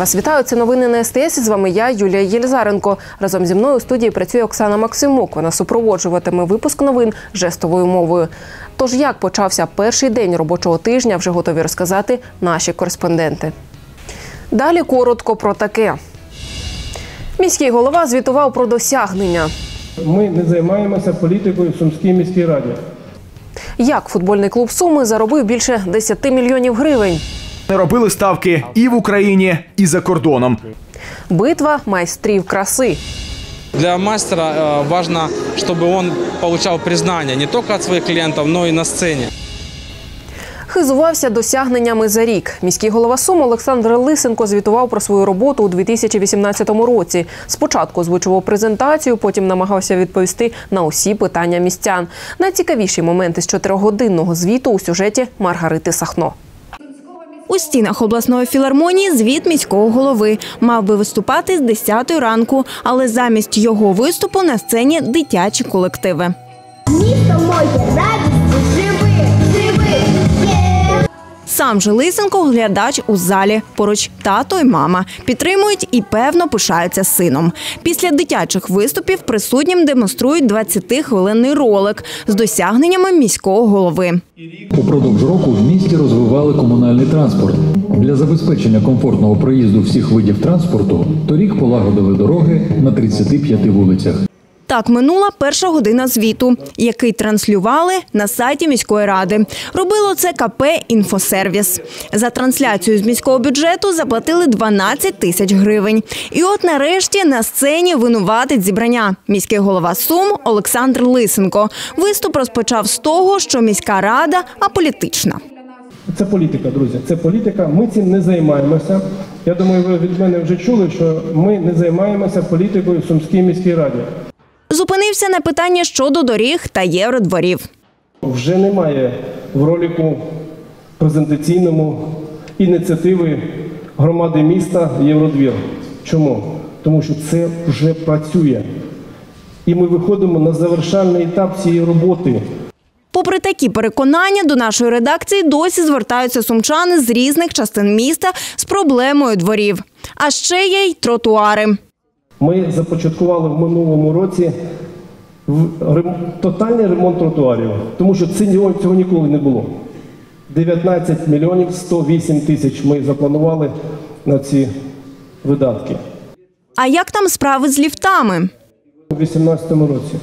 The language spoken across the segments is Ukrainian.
Вас вітаю. Це новини на СТС. З вами я, Юлія Єльзаренко. Разом зі мною у студії працює Оксана Максимук. Вона супроводжуватиме випуск новин жестовою мовою. Тож, як почався перший день робочого тижня, вже готові розказати наші кореспонденти. Далі коротко про таке. Міський голова звітував про досягнення. Ми не займаємося політикою в Сумській міській раді. Як футбольний клуб Суми заробив більше 10 мільйонів гривень. Не робили ставки і в Україні, і за кордоном. Битва майстрів краси. Для мастера э, важно, чтобы он получал признание не только от своих клиентов, но и на сцене. Хизувався досягненнями за рік. Міський голова Сум Олександр Лисенко звітував про свою роботу у 2018 році. Спочатку озвучував презентацію, потім намагався відповісти на усі питання містян. Найцікавіші моменти з чотиригодинного звіту у сюжеті Маргарити Сахно. У стінах обласної філармонії звіт міського голови мав би виступати з 10 ранку, але замість його виступу на сцені дитячі колективи. Місто моє радість є. Сам же Лисенко глядач у залі. Поруч тато й мама підтримують і певно пишаються сином. Після дитячих виступів присутнім демонструють 20-хвилинний ролик з досягненнями міського голови. Упродовж року в місті розвивали комунальний транспорт. Для забезпечення комфортного проїзду всіх видів транспорту торік полагодили дороги на 35 вулицях. Так минула перша година звіту, який транслювали на сайті міської ради. Робило це КП «Інфосервіс». За трансляцію з міського бюджету заплатили 12 тисяч гривень. І от нарешті на сцені винуватить зібрання. Міський голова Сум Олександр Лисенко. Виступ розпочав з того, що міська рада аполітична. Це політика, друзі. Це політика. Ми цим не займаємося. Я думаю, ви від мене вже чули, що ми не займаємося політикою в Сумській міській раді. Зупинився на питання щодо доріг та євродворів. Вже немає в ролику презентаційному ініціативи громади міста Євродвір. Чому? Тому що це вже працює. І ми виходимо на завершальний етап цієї роботи. Попри такі переконання, до нашої редакції досі звертаються сумчани з різних частин міста з проблемою дворів. А ще є й тротуари. Ми започаткували в минулому році тотальний ремонт тротуарів, тому що цього ніколи не було. 19 мільйонів 108 тисяч ми запланували на ці видатки А як там справи з ліфтами? у 2018 році.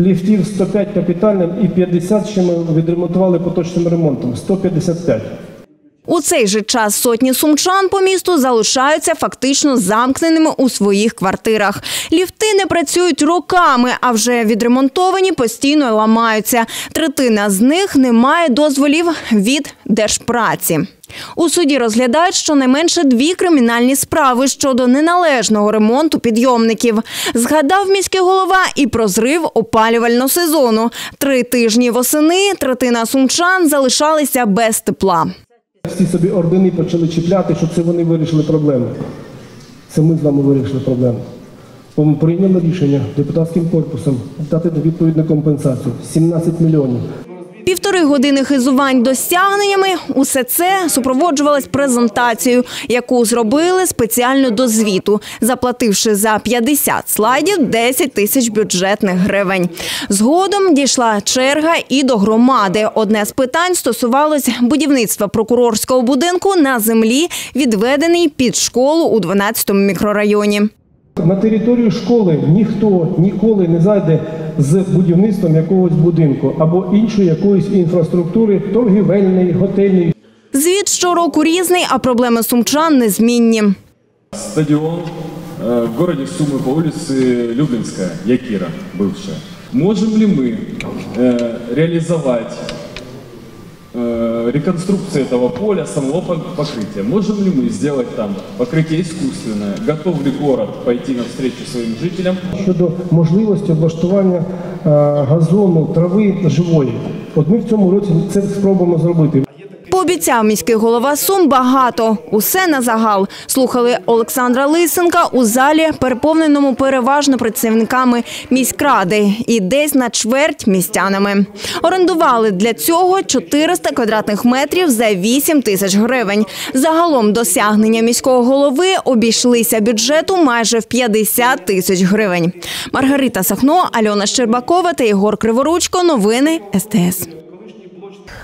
Ліфтів 105 капітальним і 50 ще ми відремонтували поточним ремонтом. 155. У цей же час сотні сумчан по місту залишаються фактично замкненими у своїх квартирах. Ліфти не працюють роками, а вже відремонтовані постійно ламаються. Третина з них не має дозволів від держпраці. У суді розглядають щонайменше дві кримінальні справи щодо неналежного ремонту підйомників. Згадав міський голова і про зрив опалювального сезону. Три тижні восени третина сумчан залишалися без тепла. Всі собі ордени почали чіпляти, що це вони вирішили проблему. Це ми з вами вирішили проблему. Бо ми прийняли рішення депутатським корпусом дати відповідну компенсацію 17 мільйонів. Півтори години хизувань досягненнями. Усе це супроводжувалось презентацією, яку зробили спеціально до звіту, заплативши за 50 слайдів 10 тисяч бюджетних гривень. Згодом дійшла черга і до громади. Одне з питань стосувалось будівництва прокурорського будинку на землі, відведений під школу у 12-му мікрорайоні. На територію школи ніхто ніколи не зайде з будівництвом якогось будинку або іншої якоїсь інфраструктури, торгівельної, готельної. Звіт щороку різний, а проблеми сумчан незмінні. Стадион э, в городе Сумы по улице Люблинская, Якира, бывшая. Можем ли мы э, реализовать э, реконструкцию этого поля, самого пок- покрытия? Можем ли мы сделать там покрытие искусственное? Готов ли город пойти навстречу своим жителям? щодо можливості облаштування е, газону, трави живої. От ми в цьому році це спробуємо зробити. По Пообіцяв міський голова Сум багато. Усе на загал. Слухали Олександра Лисенка у залі, переповненому переважно працівниками міськради і десь на чверть містянами. Орендували для цього 400 квадратних метрів за 8 тисяч гривень. Загалом досягнення міського голови обійшлися бюджету майже в 50 тисяч гривень. Маргарита Сахно, Альона Щербакова та Єгор Криворучко. Новини СТС.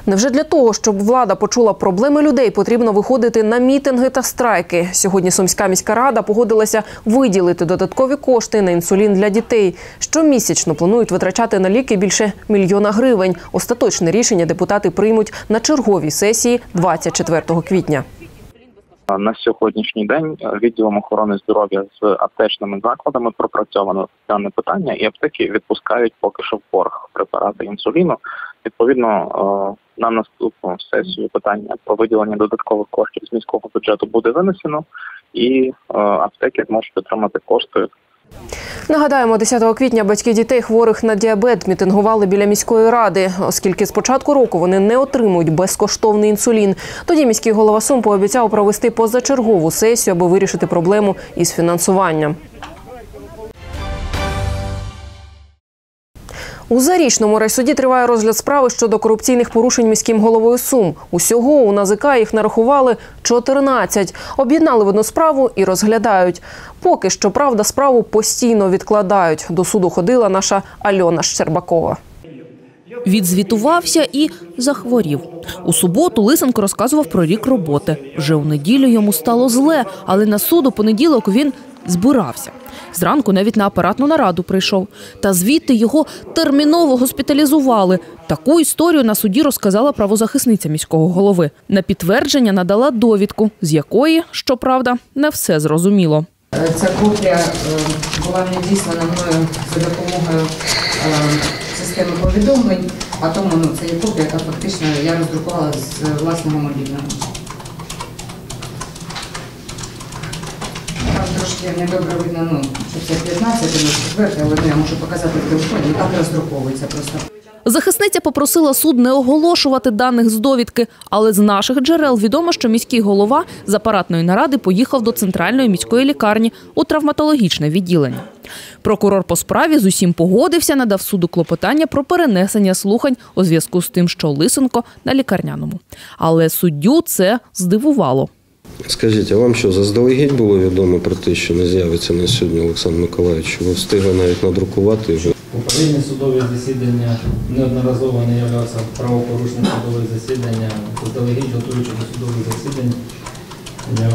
Невже для того, щоб влада почула проблеми людей, потрібно виходити на мітинги та страйки? Сьогодні Сумська міська рада погодилася виділити додаткові кошти на інсулін для дітей. Щомісячно планують витрачати на ліки більше мільйона гривень. Остаточне рішення депутати приймуть на черговій сесії 24 квітня. На сьогоднішній день відділом охорони здоров'я з аптечними закладами пропрацьовано дане питання, і аптеки відпускають поки що в борг препарати інсуліну. Відповідно, е, на наступну сесію питання про виділення додаткових коштів з міського бюджету буде винесено, і е, аптеки зможуть отримати кошти Нагадаємо, 10 квітня батьки дітей хворих на діабет мітингували біля міської ради, оскільки з початку року вони не отримують безкоштовний інсулін. Тоді міський голова Сум пообіцяв провести позачергову сесію, аби вирішити проблему із фінансуванням. У зарічному райсуді триває розгляд справи щодо корупційних порушень міським головою Сум. Усього у НАЗК їх нарахували 14. Об'єднали в одну справу і розглядають. Поки що, правда, справу постійно відкладають. До суду ходила наша Альона Щербакова. Відзвітувався і захворів. У суботу Лисенко розказував про рік роботи. Вже у неділю йому стало зле, але на суд у понеділок він збирався. Зранку навіть на апаратну нараду прийшов. Та звідти його терміново госпіталізували. Таку історію на суді розказала правозахисниця міського голови. На підтвердження надала довідку, з якої, щоправда, не все зрозуміло. Ця копія е, була надіслана мною за допомогою е, системи повідомлень, а тому ну, це є копія, яка фактично я роздрукувала з власного мобільного. Там трошки недобре видно, ну, що це 15, ну, 4, але ну, я можу показати в телефоні, так роздруковується просто. Захисниця попросила суд не оголошувати даних з довідки, але з наших джерел відомо, що міський голова з апаратної наради поїхав до центральної міської лікарні у травматологічне відділення. Прокурор по справі з усім погодився, надав суду клопотання про перенесення слухань у зв'язку з тим, що Лисенко на лікарняному. Але суддю це здивувало. Скажіть, а вам що заздалегідь було відомо про те, що не з'явиться на сьогодні Олександр Миколаївич? Ви встигли навіть надрукувати його? Попередні судові засідання неодноразово не являвся правопорушним судових засідання. Заздалегідь готуючи до судових засідань, я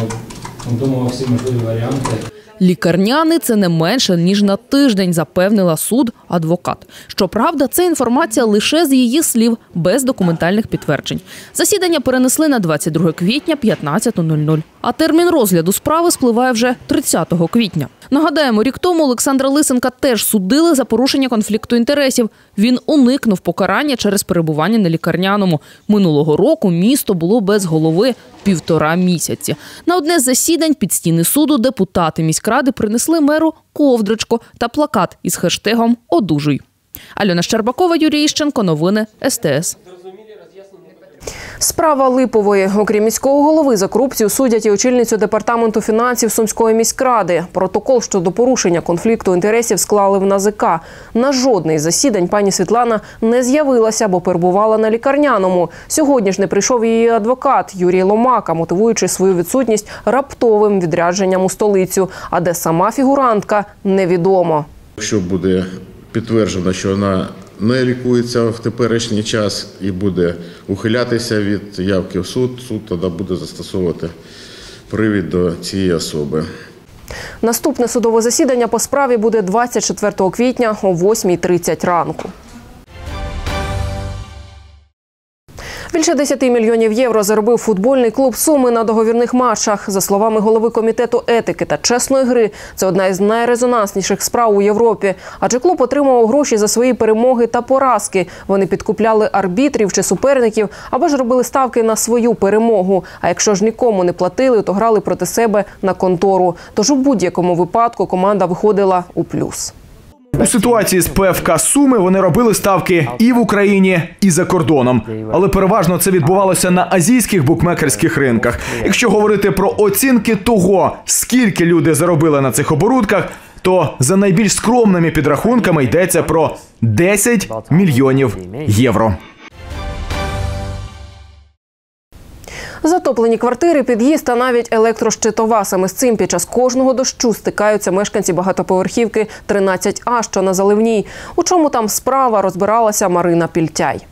обдумував всі можливі варіанти. Лікарняний це не менше ніж на тиждень, запевнила суд адвокат. Щоправда, це інформація лише з її слів, без документальних підтверджень. Засідання перенесли на 22 квітня 15.00. А термін розгляду справи спливає вже 30 квітня. Нагадаємо, рік тому Олександра Лисенка теж судили за порушення конфлікту інтересів. Він уникнув покарання через перебування на лікарняному. Минулого року місто було без голови півтора місяці. На одне з засідань під стіни суду депутати міськради принесли меру ковдрочку та плакат із хештегом Одужуй. Альона Щербакова, Юрій Іщенко. Новини СТС. Справа Липової, окрім міського голови, за корупцію судять і очільницю департаменту фінансів Сумської міськради. Протокол щодо порушення конфлікту інтересів склали в НАЗК. На жодне із засідань пані Світлана не з'явилася, бо перебувала на лікарняному. Сьогодні ж не прийшов її адвокат Юрій Ломака, мотивуючи свою відсутність раптовим відрядженням у столицю. А де сама фігурантка невідомо. Якщо буде підтверджено, що вона не лікується в теперішній час і буде ухилятися від явки в суд, суд тоді буде застосовувати привід до цієї особи. Наступне судове засідання по справі буде 24 квітня о 8.30 ранку. Більше 10 мільйонів євро заробив футбольний клуб Суми на договірних матчах. За словами голови комітету етики та чесної гри, це одна із найрезонансніших справ у Європі. Адже клуб отримував гроші за свої перемоги та поразки. Вони підкупляли арбітрів чи суперників або ж робили ставки на свою перемогу. А якщо ж нікому не платили, то грали проти себе на контору. Тож у будь-якому випадку команда виходила у плюс. У ситуації з ПФК Суми вони робили ставки і в Україні, і за кордоном. Але переважно це відбувалося на азійських букмекерських ринках. Якщо говорити про оцінки того, скільки люди заробили на цих оборудках, то за найбільш скромними підрахунками йдеться про 10 мільйонів євро. Затоплені квартири, під'їзд та навіть електрощитова. Саме з цим під час кожного дощу стикаються мешканці багатоповерхівки 13А, що на заливній. У чому там справа розбиралася Марина Пільтяй.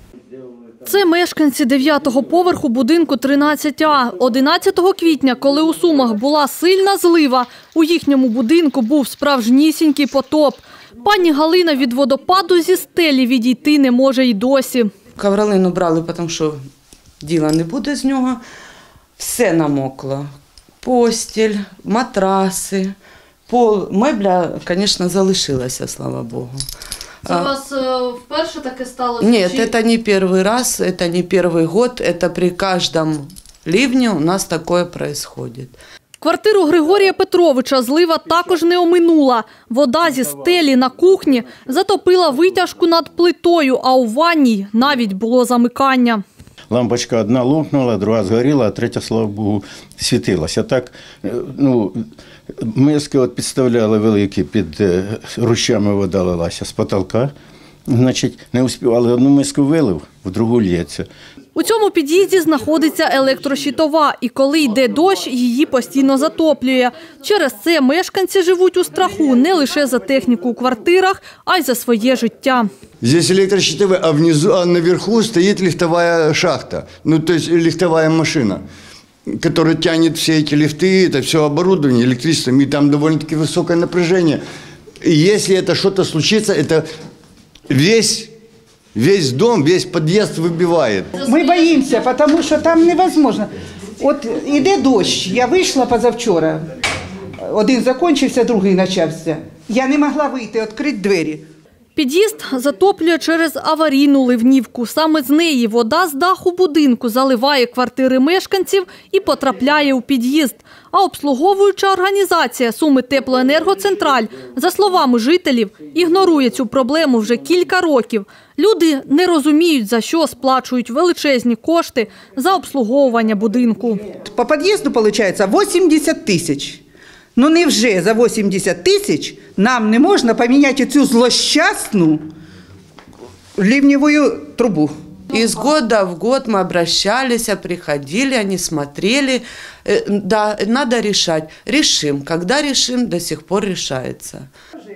Це мешканці 9-го поверху будинку 13А. 11 квітня, коли у Сумах була сильна злива, у їхньому будинку був справжнісінький потоп. Пані Галина від водопаду зі стелі відійти не може й досі. Ковролин брали, тому що діла не буде з нього. Все намокло. Постіль, матраси, пол. Мебля, звісно, залишилася, слава Богу. Це у вас е, вперше таке сталося? Нет, это не первый раз, это не первый год, это при каждом ливне у нас такое происходит. Квартиру Григорія Петровича злива також не оминула. Вода зі стелі на кухні затопила витяжку над плитою, а у ванній навіть було замикання. Лампочка одна лопнула, друга згоріла, а третя, слава Богу, світилася. Так, е, ну, миски от підставляли великі, під рущами вода лилася з потолка. Значить, не успівали одну миску вилив, в другу лється. У цьому під'їзді знаходиться електрощитова, і коли йде дощ, її постійно затоплює. Через це мешканці живуть у страху не лише за техніку у квартирах, а й за своє життя. Здесь электрощитовые, а внизу, а наверху стоит лифтовая шахта, ну то есть лифтовая машина, которая тянет все эти лифты, это все оборудование электричеством, и там довольно-таки высокое напряжение. И если это что-то случится, это весь, весь дом, весь подъезд выбивает. Ми боїмося, тому що там невозможно. От іде дощ, я вийшла позавчора, один закінчився, другий почався. Я не могла вийти, відкрити двері. Під'їзд затоплює через аварійну ливнівку. Саме з неї вода з даху будинку заливає квартири мешканців і потрапляє у під'їзд. А обслуговуюча організація Суми Теплоенергоцентраль, за словами жителів, ігнорує цю проблему вже кілька років. Люди не розуміють, за що сплачують величезні кошти за обслуговування будинку. По під'їзду виходить 80 тисяч. Ну невже за 80 тисяч нам не можна поміняти цю злощасну ливневую трубу? Из года в год мы обращались, приходили, они смотрели. Э, Да, надо решать. Решим. Когда решим, до сих пор решается.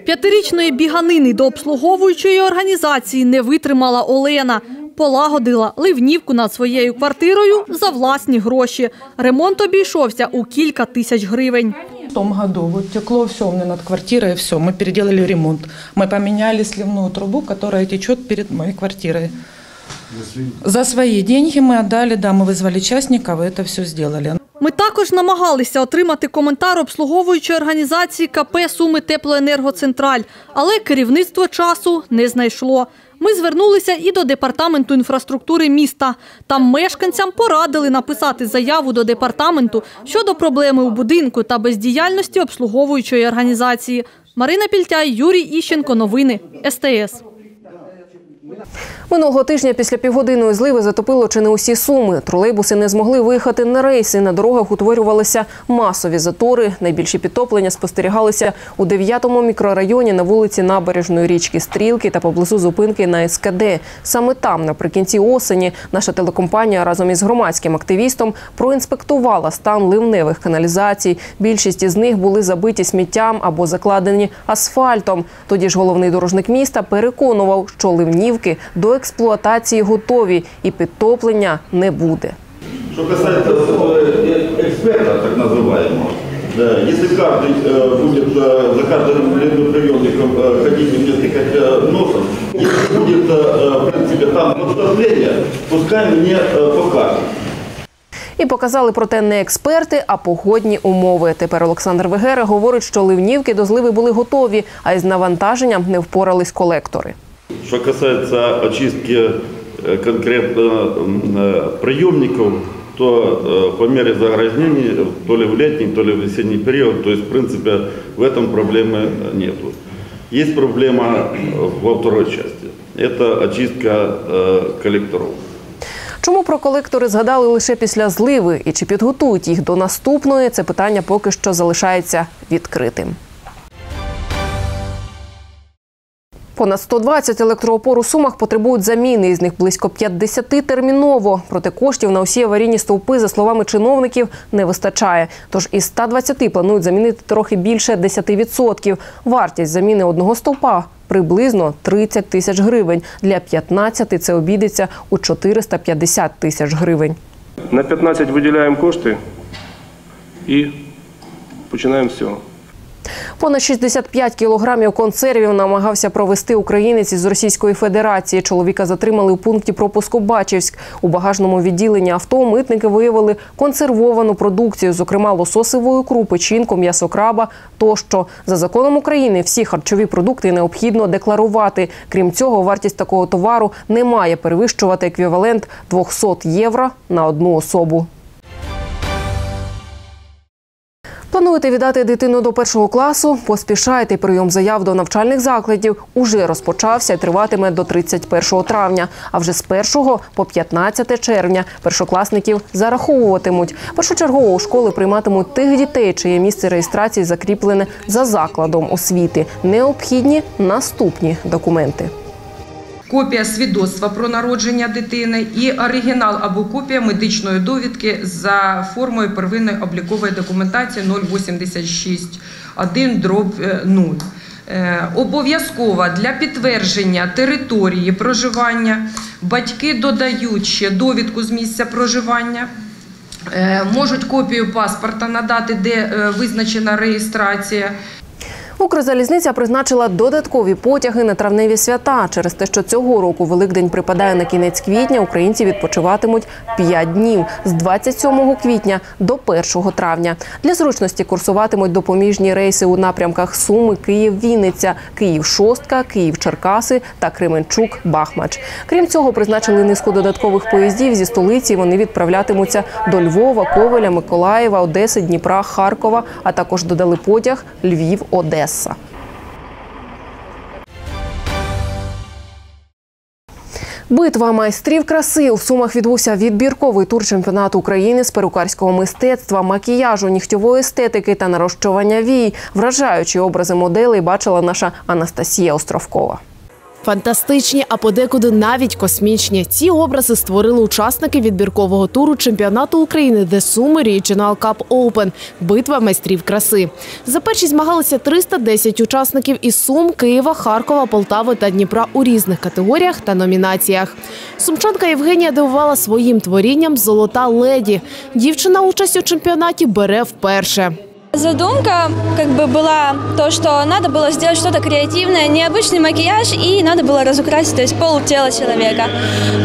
П'ятирічної біганини до обслуговуючої організації не витримала Олена. Полагодила ливнівку над своєю квартирою за власні гроші. Ремонт обійшовся у кілька тисяч гривень. В том году вот текло все у меня над квартирой, все, мы переделали ремонт. Мы поменяли сливную трубу, которая течет перед моей квартирой. За свои деньги мы отдали, да, мы вызвали частников, и это все сделали. Ми також намагалися отримати коментар обслуговуючої організації КП Суми Теплоенергоцентраль, але керівництво часу не знайшло. Ми звернулися і до департаменту інфраструктури міста. Там мешканцям порадили написати заяву до департаменту щодо проблеми у будинку та бездіяльності обслуговуючої організації. Марина Пільтяй, Юрій Іщенко. Новини СТС. Минулого тижня після півгодинної зливи затопило чи не усі суми. Тролейбуси не змогли виїхати на рейси. На дорогах утворювалися масові затори. Найбільші підтоплення спостерігалися у 9-му мікрорайоні на вулиці Набережної річки Стрілки та поблизу зупинки на СКД. Саме там, наприкінці осені, наша телекомпанія разом із громадським активістом проінспектувала стан ливневих каналізацій. Більшість із них були забиті сміттям або закладені асфальтом. Тоді ж головний дорожник міста переконував, що ливнівки до експлуатації готові і підтоплення не буде. Что касается э, эксперта, так называемого, да, если каждый э, будет э, за каждым приемником э, ходить и несколько э, носом, если будет, э, в принципе, там наступление, пускай мне э, покажут. І показали проте не експерти, а погодні умови. Тепер Олександр Вегера говорить, що ливнівки до зливи були готові, а із навантаженням не впорались колектори. Что касается очистки э, конкретно э, приемников, то э, по мере загрязнений, то ли в летний, то ли в весенний период, то есть, в принципе, в этом проблемы нету. Есть проблема э, во второй части. Это очистка э, коллекторов. Чому про колектори згадали лише після зливи і чи підготують їх до наступної? Це питання поки що залишається відкритим. Понад 120 електроопор у Сумах потребують заміни, із них близько 50 терміново. Проте коштів на усі аварійні стовпи, за словами чиновників, не вистачає. Тож із 120 планують замінити трохи більше 10%. Вартість заміни одного стовпа приблизно 30 тисяч гривень. Для 15 це обійдеться у 450 тисяч гривень. На 15 виділяємо кошти і починаємо з цього. Понад 65 кілограмів консервів намагався провести українець із Російської Федерації. Чоловіка затримали у пункті пропуску Бачівськ. У багажному відділенні авто митники виявили консервовану продукцію, зокрема лососевої крупи, чинку, м'ясо краба тощо. За законом України всі харчові продукти необхідно декларувати. Крім цього, вартість такого товару не має перевищувати еквівалент 200 євро на одну особу. Плануєте віддати дитину до першого класу? Поспішайте. Прийом заяв до навчальних закладів уже розпочався і триватиме до 31 травня. А вже з 1 по 15 червня першокласників зараховуватимуть. Першочергово у школи прийматимуть тих дітей, чиє місце реєстрації закріплене за закладом освіти. Необхідні наступні документи. Копія свідоцтва про народження дитини і оригінал або копія медичної довідки за формою первинної облікової документації 086.1 дроб 0. Е, Обов'язково для підтвердження території проживання батьки додають ще довідку з місця проживання. Е, Можуть копію паспорта надати, де е, визначена реєстрація. Укрзалізниця призначила додаткові потяги на травневі свята. Через те, що цього року Великдень припадає на кінець квітня, українці відпочиватимуть 5 днів з 27 квітня до 1 травня. Для зручності курсуватимуть допоміжні рейси у напрямках Суми, Київ, Вінниця, Київ, Шостка, Київ, Черкаси та Кременчук, Бахмач. Крім цього, призначили низку додаткових поїздів зі столиці. Вони відправлятимуться до Львова, Ковеля, Миколаєва, Одеси, Дніпра, Харкова, а також додали потяг Львів, Одеса. Битва майстрів краси у Сумах відбувся відбірковий тур чемпіонату України з перукарського мистецтва, макіяжу, нігтьової естетики та нарощування вій. Вражаючі образи моделей бачила наша Анастасія Островкова. Фантастичні, а подекуди навіть космічні. Ці образи створили учасники відбіркового туру чемпіонату України The Sumer Regional Cup Open – битва майстрів краси. За першість змагалися 310 учасників із Сум, Києва, Харкова, Полтави та Дніпра у різних категоріях та номінаціях. Сумчанка Євгенія дивувала своїм творінням Золота леді. Дівчина участь у чемпіонаті бере вперше. Задумка как бы была то, что надо было сделать что-то креативное, необычный макияж, и надо было разукрасить, то есть пол тела человека.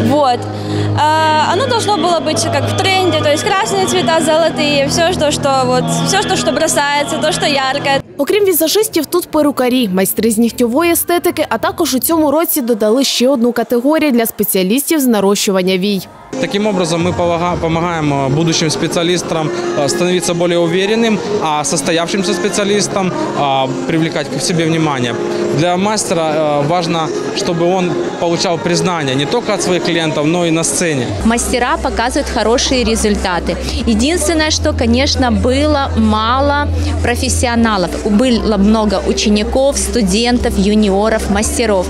Вот. А, оно должно было быть как в тренде, то есть красные цвета, золотые, все, что, что, вот, все, что, что бросается, то, что яркое. Окрім візажистів, тут перукарі, майстри з нігтьової естетики, а також у цьому році додали ще одну категорію для спеціалістів з нарощування вій. Таким образом, мы помога- помогаем э, будущим специалистам э, становиться более уверенным, а состоявшимся специалистам э, привлекать к себе внимание. Для мастера э, важно, чтобы он получал признание не только от своих клиентов, но и на сцене. Мастера показывают хорошие результаты. Единственное, что, конечно, было мало профессионалов. Было много учеников, студентов, юниоров, мастеров.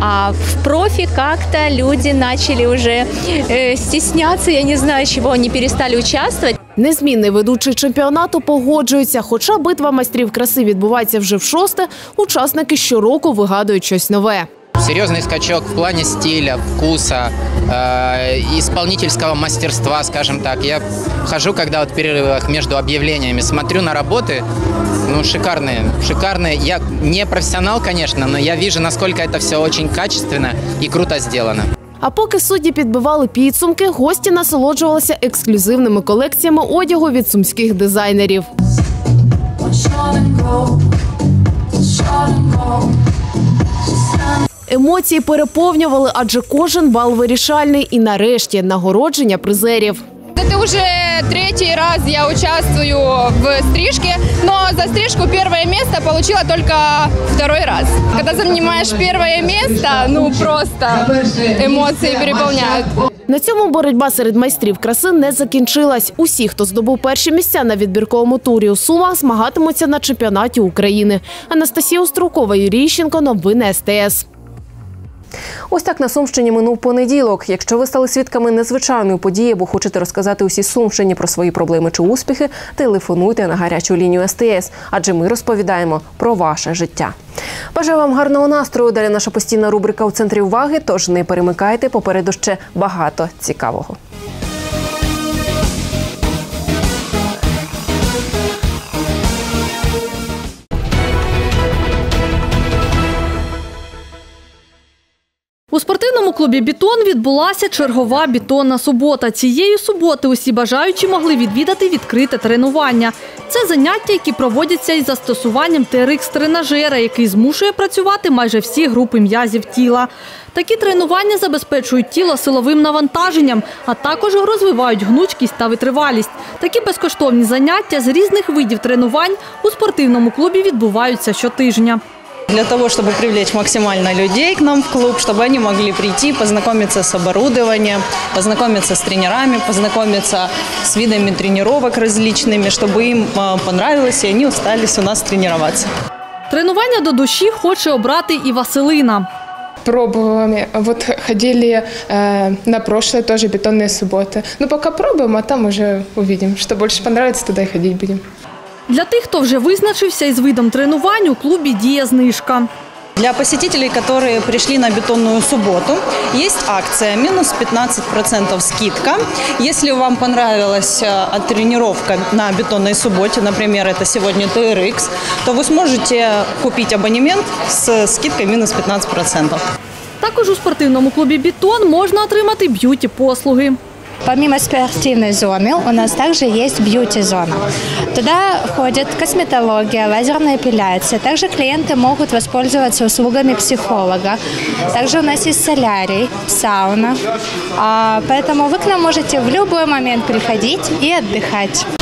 А в профи как-то люди начали уже э, стесняться, я не знаю, чего они перестали участвовать. Незмінний ведучий чемпіонату погоджується, хоча битва майстрів краси відбувається вже в шосте, учасники щороку вигадують щось нове. Серьезный скачок в плане стиля, вкуса, э, исполнительского мастерства, скажем так. Я хожу, когда вот в перерывах между объявлениями, смотрю на работы, ну, шикарные, шикарные. Я не профессионал, конечно, но я вижу, насколько это все очень качественно и круто сделано. А поки судді підбивали підсумки, гості насолоджувалися ексклюзивними колекціями одягу від сумських дизайнерів. Емоції переповнювали, адже кожен бал вирішальний і нарешті нагородження призерів. Это уже третий раз я участвую в стрижке, но за стрижку первое место получила только второй раз. Когда занимаешь первое место, ну просто эмоции переполняют. На цьому боротьба серед майстрів краси не закінчилась. Усі, хто здобув перші місця на відбірковому турі у Сумах, змагатимуться на чемпіонаті України. Анастасія Острукова, Юрій Іщенко, новини СТС. Ось так на Сумщині минув понеділок. Якщо ви стали свідками незвичайної події або хочете розказати усі Сумщині про свої проблеми чи успіхи, телефонуйте на гарячу лінію СТС, адже ми розповідаємо про ваше життя. Бажаю вам гарного настрою. Далі наша постійна рубрика у центрі уваги. Тож не перемикайте попереду ще багато цікавого. Клубі Бітон відбулася чергова бітонна субота. Цієї суботи усі бажаючі могли відвідати відкрите тренування. Це заняття, які проводяться із застосуванням TRX-тренажера, який змушує працювати майже всі групи м'язів тіла. Такі тренування забезпечують тіло силовим навантаженням, а також розвивають гнучкість та витривалість. Такі безкоштовні заняття з різних видів тренувань у спортивному клубі відбуваються щотижня. Для того, чтобы привлечь максимально людей к нам в клуб, чтобы они могли прийти, познакомиться с оборудованием, познакомиться с тренерами, познакомиться с видами тренировок различными, чтобы им э, понравилось и они остались у нас тренироваться. Тренування до душі хоче обрати і Василина. Пробовали. Вот ходили э, на прошлое тоже бетонные субботы. Ну, пока пробуем, а там уже увидим. Что больше понравится, туда и ходить будем. Для тих, хто вже визначився із видом тренувань, у клубі діє знижка. Для посетителей, которые пришли на бетонную субботу, есть акция минус 15% скидка. Если вам понравилась э, тренировка на бетонной субботе, например, это сегодня TRX, то вы сможете купить абонемент с скидкой минус 15%. Також у спортивному клубі Бітон можна отримати б'юті-послуги. Помимо спортивной зоны у нас также есть бьюти-зона. Туда входит косметология, лазерная эпиляция. Также клиенты могут воспользоваться услугами психолога. Также у нас есть солярий, сауна. А, Поэтому вы к нам можете в любой момент приходить и отдыхать.